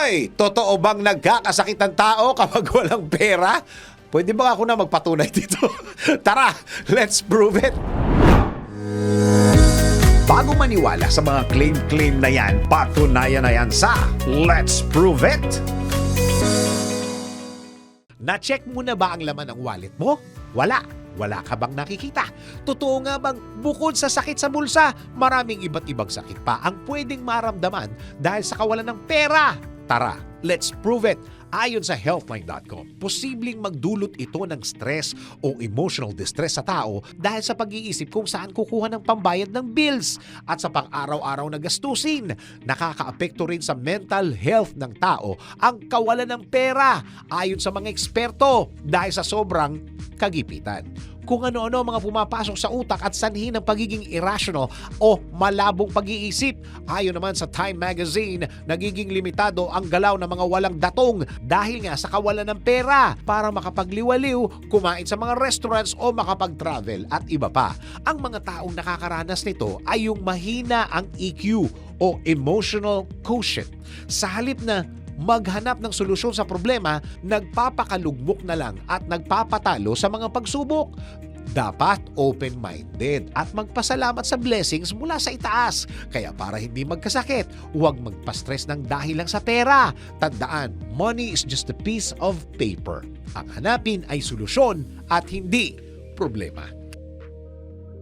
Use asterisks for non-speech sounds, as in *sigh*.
Hoy! Totoo bang nagkakasakit ang tao *laughs* kapag walang pera? Pwede ba ako na magpatunay dito? *laughs* Tara, let's prove it! Bago maniwala sa mga claim-claim na yan, patunayan na yan sa Let's Prove It! Na-check mo na ba ang laman ng wallet mo? Wala. Wala ka bang nakikita? Totoo nga bang bukod sa sakit sa bulsa, maraming iba't ibang sakit pa ang pwedeng maramdaman dahil sa kawalan ng pera? Tara, let's prove it! Ayon sa healthline.com, posibleng magdulot ito ng stress o emotional distress sa tao dahil sa pag-iisip kung saan kukuha ng pambayad ng bills at sa pang-araw-araw na gastusin. Nakakaapekto rin sa mental health ng tao ang kawalan ng pera ayon sa mga eksperto dahil sa sobrang kagipitan kung ano-ano ang mga pumapasok sa utak at sanhi ng pagiging irrational o malabong pag-iisip. Ayon naman sa Time Magazine, nagiging limitado ang galaw ng mga walang datong dahil nga sa kawalan ng pera para makapagliwaliw, kumain sa mga restaurants o makapag-travel at iba pa. Ang mga taong nakakaranas nito ay yung mahina ang EQ o emotional quotient. Sa halip na maghanap ng solusyon sa problema, nagpapakalugmok na lang at nagpapatalo sa mga pagsubok. Dapat open-minded at magpasalamat sa blessings mula sa itaas. Kaya para hindi magkasakit, huwag magpa-stress ng dahil lang sa pera. Tandaan, money is just a piece of paper. Ang hanapin ay solusyon at hindi problema.